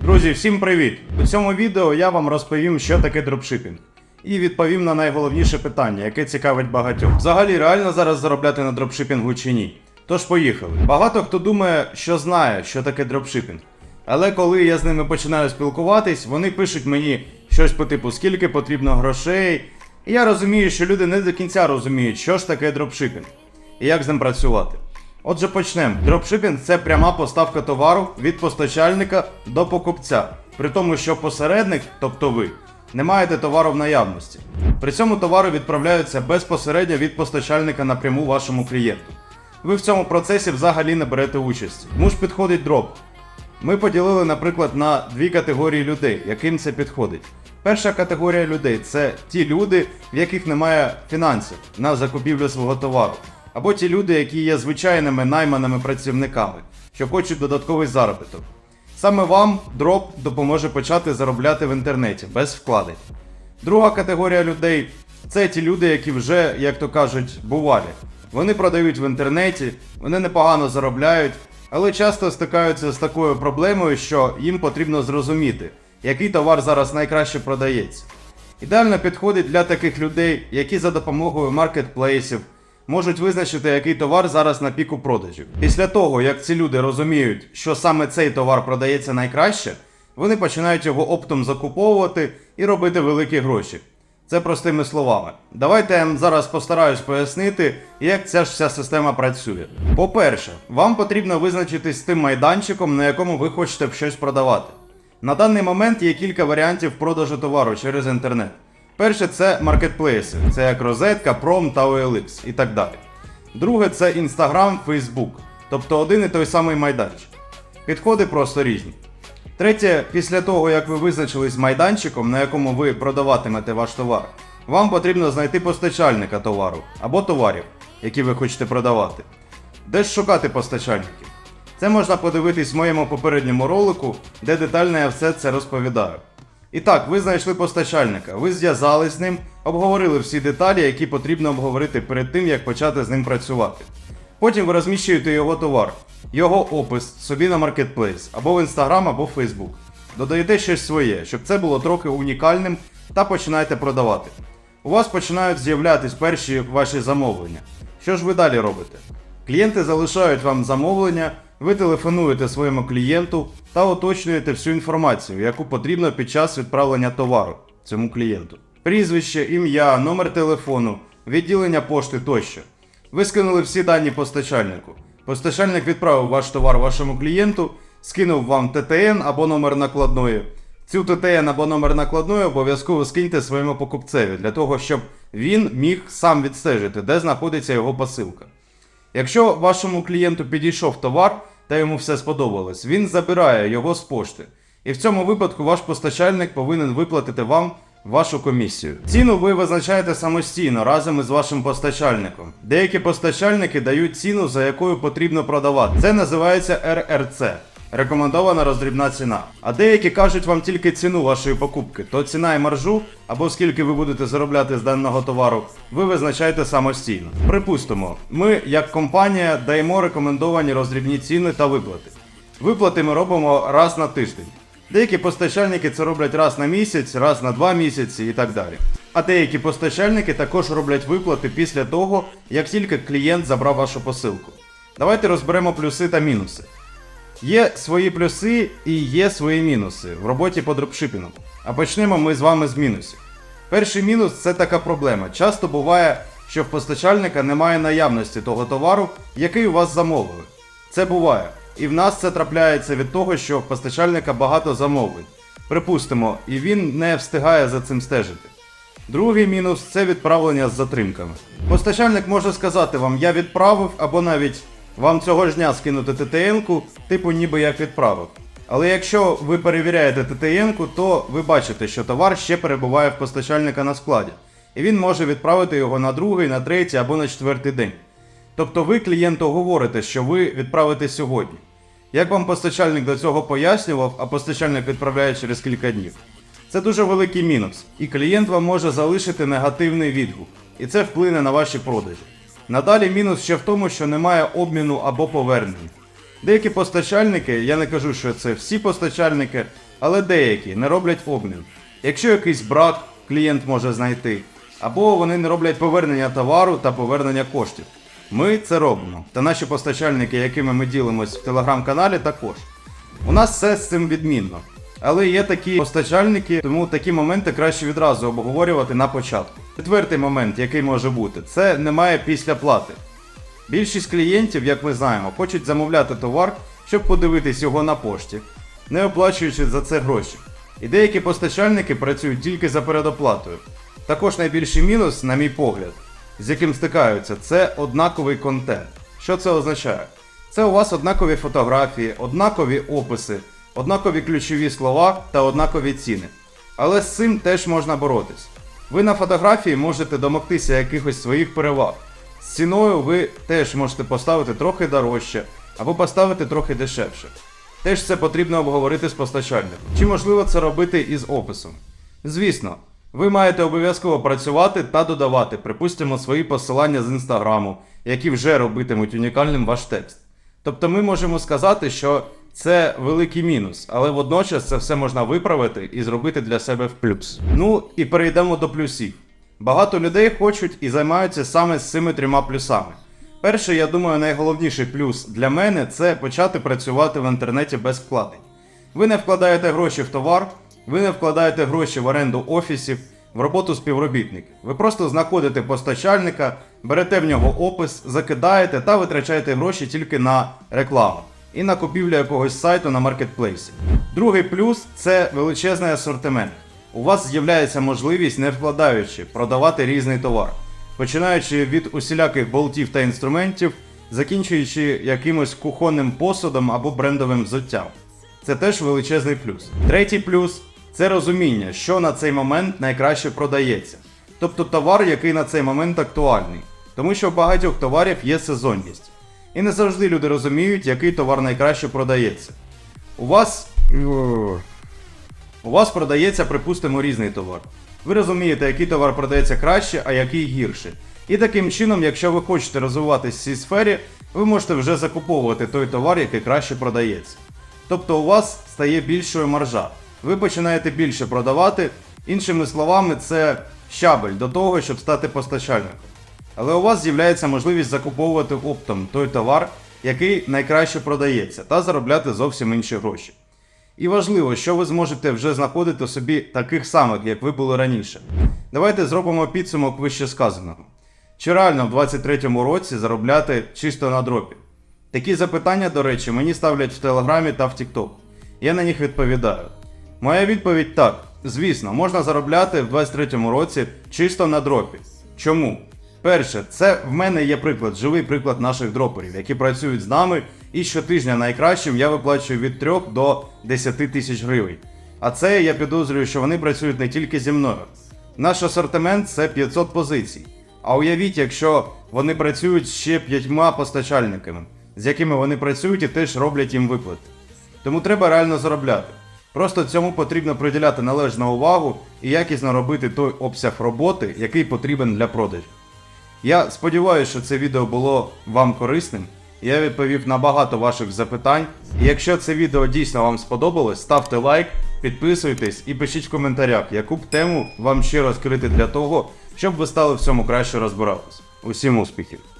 Друзі, всім привіт! У цьому відео я вам розповім, що таке дропшипінг. І відповім на найголовніше питання, яке цікавить багатьох. Взагалі реально зараз заробляти на дропшипінгу чи ні? Тож поїхали. Багато хто думає, що знає, що таке дропшипінг. Але коли я з ними починаю спілкуватись, вони пишуть мені щось по типу скільки потрібно грошей. І я розумію, що люди не до кінця розуміють, що ж таке дропшипінг і як з ним працювати. Отже, почнемо. Дропшипінг це пряма поставка товару від постачальника до покупця, при тому, що посередник, тобто ви, не маєте товару в наявності. При цьому товари відправляються безпосередньо від постачальника напряму вашому клієнту. Ви в цьому процесі взагалі не берете участі. Тому ж підходить дроп. Ми поділили, наприклад, на дві категорії людей, яким це підходить. Перша категорія людей це ті люди, в яких немає фінансів на закупівлю свого товару, або ті люди, які є звичайними найманими працівниками, що хочуть додатковий заробіток. Саме вам дроп допоможе почати заробляти в інтернеті без вкладень. Друга категорія людей це ті люди, які вже, як то кажуть, бувалі. Вони продають в інтернеті, вони непогано заробляють, але часто стикаються з такою проблемою, що їм потрібно зрозуміти, який товар зараз найкраще продається. Ідеально підходить для таких людей, які за допомогою маркетплейсів можуть визначити, який товар зараз на піку продажів. Після того, як ці люди розуміють, що саме цей товар продається найкраще, вони починають його оптом закуповувати і робити великі гроші. Це простими словами. Давайте я зараз постараюсь пояснити, як ця ж вся система працює. По-перше, вам потрібно визначитись з тим майданчиком, на якому ви хочете щось продавати. На даний момент є кілька варіантів продажу товару через інтернет. Перше це маркетплейси, це як розетка, пром та OLX і так далі. Друге це Instagram, Facebook, тобто один і той самий майданчик. Підходи просто різні. Третє, після того, як ви визначились з майданчиком, на якому ви продаватимете ваш товар, вам потрібно знайти постачальника товару або товарів, які ви хочете продавати. Де ж шукати постачальників? Це можна подивитись в моєму попередньому ролику, де детально я все це розповідаю. І так, ви знайшли постачальника, ви зв'язались з ним, обговорили всі деталі, які потрібно обговорити перед тим, як почати з ним працювати. Потім ви розміщуєте його товар, його опис собі на маркетплейс, або в Instagram, або в Facebook. Додаєте щось своє, щоб це було трохи унікальним, та починаєте продавати. У вас починають з'являтись перші ваші замовлення. Що ж ви далі робите? Клієнти залишають вам замовлення, ви телефонуєте своєму клієнту та уточнюєте всю інформацію, яку потрібно під час відправлення товару цьому клієнту. Прізвище, ім'я, номер телефону, відділення пошти тощо. Ви скинули всі дані постачальнику. Постачальник відправив ваш товар вашому клієнту, скинув вам ТТН або номер накладної. Цю ТТН або номер накладної обов'язково скиньте своєму покупцеві для того, щоб він міг сам відстежити, де знаходиться його посилка. Якщо вашому клієнту підійшов товар та йому все сподобалось, він забирає його з пошти. І в цьому випадку ваш постачальник повинен виплатити вам вашу комісію. Ціну ви визначаєте самостійно разом із вашим постачальником. Деякі постачальники дають ціну, за якою потрібно продавати. Це називається РРЦ. Рекомендована роздрібна ціна. А деякі кажуть вам тільки ціну вашої покупки, то ціна і маржу, або скільки ви будете заробляти з даного товару, ви визначаєте самостійно. Припустимо, ми, як компанія, даємо рекомендовані роздрібні ціни та виплати. Виплати ми робимо раз на тиждень. Деякі постачальники це роблять раз на місяць, раз на два місяці і так далі. А деякі постачальники також роблять виплати після того, як тільки клієнт забрав вашу посилку. Давайте розберемо плюси та мінуси. Є свої плюси і є свої мінуси в роботі по дропшипінгу. А почнемо ми з вами з мінусів. Перший мінус це така проблема. Часто буває, що в постачальника немає наявності того товару, який у вас замовили. Це буває. І в нас це трапляється від того, що в постачальника багато замовлень. Припустимо, і він не встигає за цим стежити. Другий мінус це відправлення з затримками. Постачальник може сказати вам, я відправив, або навіть вам цього ж дня скинути ТТН-ку, типу ніби як відправив. Але якщо ви перевіряєте ТТН-ку, то ви бачите, що товар ще перебуває в постачальника на складі, і він може відправити його на другий, на третій або на четвертий день. Тобто ви клієнту говорите, що ви відправите сьогодні. Як вам постачальник до цього пояснював, а постачальник відправляє через кілька днів. Це дуже великий мінус, і клієнт вам може залишити негативний відгук, і це вплине на ваші продажі. Надалі мінус ще в тому, що немає обміну або повернення. Деякі постачальники, я не кажу, що це всі постачальники, але деякі не роблять обмін. Якщо якийсь брак клієнт може знайти, або вони не роблять повернення товару та повернення коштів. Ми це робимо. Та наші постачальники, якими ми ділимось в телеграм-каналі, також. У нас все з цим відмінно. Але є такі постачальники, тому такі моменти краще відразу обговорювати на початку. Четвертий момент, який може бути, це немає після плати. Більшість клієнтів, як ми знаємо, хочуть замовляти товар, щоб подивитись його на пошті, не оплачуючи за це гроші. І деякі постачальники працюють тільки за передоплатою. Також найбільший мінус, на мій погляд, з яким стикаються, це однаковий контент. Що це означає? Це у вас однакові фотографії, однакові описи, однакові ключові слова та однакові ціни. Але з цим теж можна боротись. Ви на фотографії можете домогтися якихось своїх переваг. З ціною ви теж можете поставити трохи дорожче або поставити трохи дешевше. Теж це потрібно обговорити з постачальником. Чи можливо це робити із описом? Звісно, ви маєте обов'язково працювати та додавати, припустимо, свої посилання з інстаграму, які вже робитимуть унікальним ваш текст. Тобто ми можемо сказати, що це великий мінус, але водночас це все можна виправити і зробити для себе в плюс. Ну і перейдемо до плюсів. Багато людей хочуть і займаються саме з цими трьома плюсами. Перший, я думаю, найголовніший плюс для мене це почати працювати в інтернеті без вкладень. Ви не вкладаєте гроші в товар, ви не вкладаєте гроші в оренду офісів, в роботу співробітників. Ви просто знаходите постачальника, берете в нього опис, закидаєте та витрачаєте гроші тільки на рекламу і на купівлю якогось сайту на маркетплейсі. Другий плюс це величезний асортимент. У вас з'являється можливість, не вкладаючи, продавати різний товар, починаючи від усіляких болтів та інструментів, закінчуючи якимось кухонним посудом або брендовим взуттям. Це теж величезний плюс. Третій плюс це розуміння, що на цей момент найкраще продається. Тобто товар, який на цей момент актуальний. Тому що в багатьох товарів є сезонність. І не завжди люди розуміють, який товар найкраще продається. У вас. У вас продається, припустимо, різний товар. Ви розумієте, який товар продається краще, а який гірше. І таким чином, якщо ви хочете розвиватись в цій сфері, ви можете вже закуповувати той товар, який краще продається. Тобто у вас стає більшою маржа. Ви починаєте більше продавати. Іншими словами, це щабель до того, щоб стати постачальником. Але у вас з'являється можливість закуповувати оптом той товар, який найкраще продається, та заробляти зовсім інші гроші. І важливо, що ви зможете вже знаходити собі таких самих, як ви були раніше. Давайте зробимо підсумок вище сказаного. Чи реально в 23-му році заробляти чисто на дропі? Такі запитання, до речі, мені ставлять в Телеграмі та в TikTok. Я на них відповідаю. Моя відповідь так: звісно, можна заробляти в 23-му році чисто на дропі. Чому? Перше, це в мене є приклад, живий приклад наших дроперів, які працюють з нами, і щотижня найкращим я виплачую від 3 до 10 тисяч гривень. А це я підозрюю, що вони працюють не тільки зі мною. Наш асортимент це 500 позицій. А уявіть, якщо вони працюють ще п'ятьма постачальниками, з якими вони працюють і теж роблять їм виплати. Тому треба реально заробляти. Просто цьому потрібно приділяти належну увагу і якісно робити той обсяг роботи, який потрібен для продажу. Я сподіваюся, що це відео було вам корисним. Я відповів на багато ваших запитань. І якщо це відео дійсно вам сподобалось, ставте лайк, підписуйтесь і пишіть в коментарях, яку б тему вам ще розкрити для того, щоб ви стали в цьому краще розбиратись. Усім успіхів!